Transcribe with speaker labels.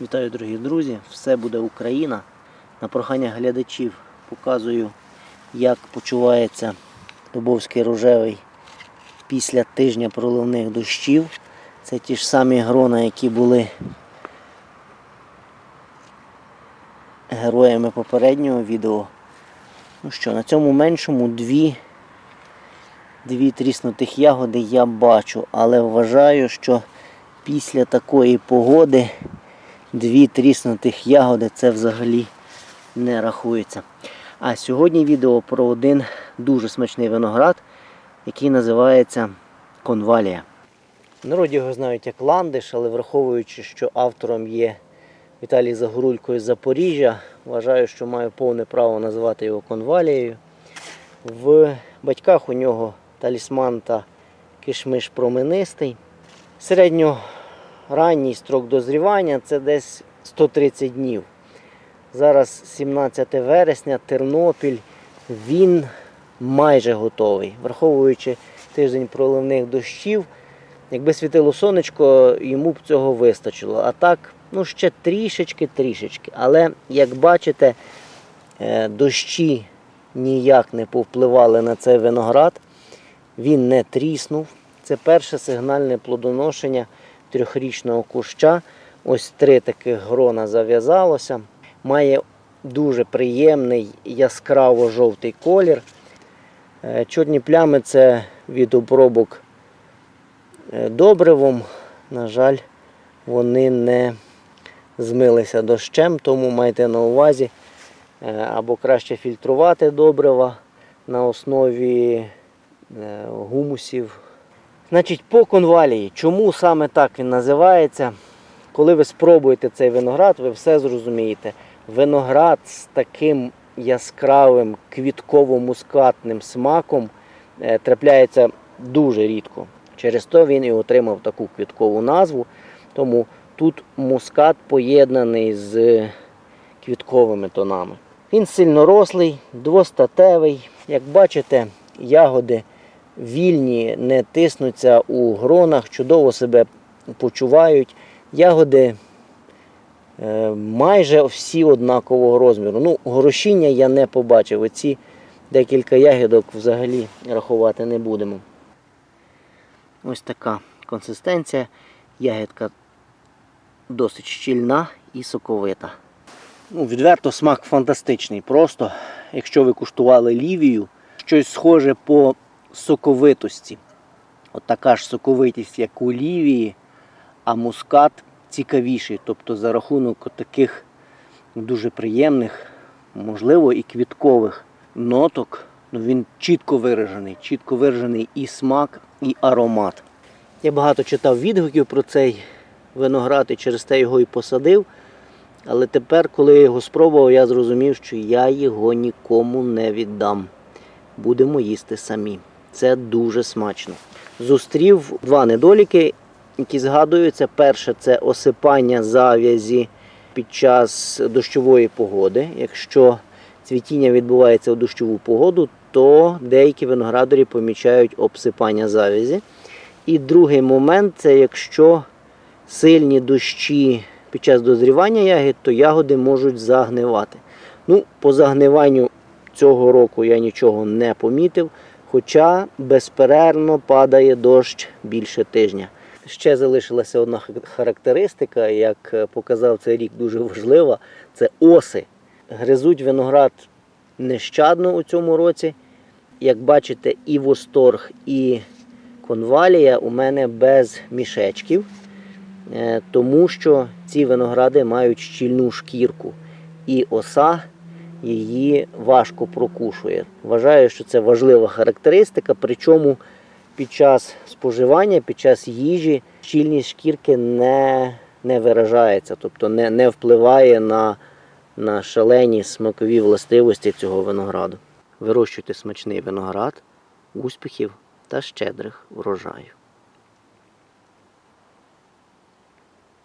Speaker 1: Вітаю, дорогі друзі! Все буде Україна. На прохання глядачів показую, як почувається Дубовський рожевий після тижня проливних дощів. Це ті ж самі грона, які були героями попереднього відео. Ну що, на цьому меншому дві, дві тріснутих ягоди я бачу, але вважаю, що після такої погоди дві тріснутих ягоди це взагалі не рахується. А сьогодні відео про один дуже смачний виноград, який називається конвалія. В народі його знають як ландиш, але враховуючи, що автором є Віталій Загорулько із Запоріжжя, вважаю, що маю повне право називати його конвалією. В батьках у нього талісман та кишмиш променистий. Середньоранній строк дозрівання це десь 130 днів. Зараз 17 вересня, Тернопіль, він майже готовий. Враховуючи тиждень проливних дощів, якби світило сонечко, йому б цього вистачило. А так, ну ще трішечки-трішечки. Але, як бачите, е, дощі ніяк не повпливали на цей виноград. Він не тріснув. Це перше сигнальне плодоношення трьохрічного куща. Ось три таких грона зав'язалося. Має дуже приємний яскраво-жовтий колір. Е, Чорні плями це від обробок е, добривом. На жаль, вони не змилися дощем, тому майте на увазі е, або краще фільтрувати добрива на основі гумусів. Значить, по конвалії, чому саме так він називається? Коли ви спробуєте цей виноград, ви все зрозумієте. Виноград з таким яскравим квітково-мускатним смаком е, трапляється дуже рідко. Через то він і отримав таку квіткову назву. Тому тут мускат поєднаний з квітковими тонами. Він сильно рослий, двостатевий. Як бачите, ягоди вільні, не тиснуться у гронах, чудово себе почувають. Ягоди е, майже всі однакового розміру. Ну, горошіння я не побачив. Оці декілька ягідок взагалі рахувати не будемо. Ось така консистенція. Ягідка досить щільна і соковита. Ну, відверто смак фантастичний. Просто, якщо ви куштували лівію, щось схоже по соковитості. От така ж соковитість, як у лівії, а мускат цікавіший. Тобто за рахунок таких дуже приємних, можливо, і квіткових ноток, ну, він чітко виражений. Чітко виражений і смак, і аромат. Я багато читав відгуків про цей виноград і через те його і посадив. Але тепер, коли я його спробував, я зрозумів, що я його нікому не віддам. Будемо їсти самі. Це дуже смачно. Зустрів два недоліки, які згадуються. Перше це осипання зав'язі під час дощової погоди. Якщо цвітіння відбувається у дощову погоду, то деякі виноградарі помічають обсипання зав'язі. І другий момент це якщо сильні дощі під час дозрівання ягід, то ягоди можуть загнивати. Ну, по загниванню цього року я нічого не помітив, хоча безперервно падає дощ більше тижня. Ще залишилася одна характеристика, як е, показав цей рік дуже важлива, це оси. Гризуть виноград нещадно у цьому році. Як бачите, і восторг, і конвалія у мене без мішечків. Е, тому що ці виногради мають щільну шкірку, і оса її важко прокушує. Вважаю, що це важлива характеристика, причому під час споживання, під час їжі щільність шкірки не, не виражається, тобто не, не впливає на, на шалені смакові властивості цього винограду. Вирощуйте смачний виноград, успіхів та щедрих врожаю.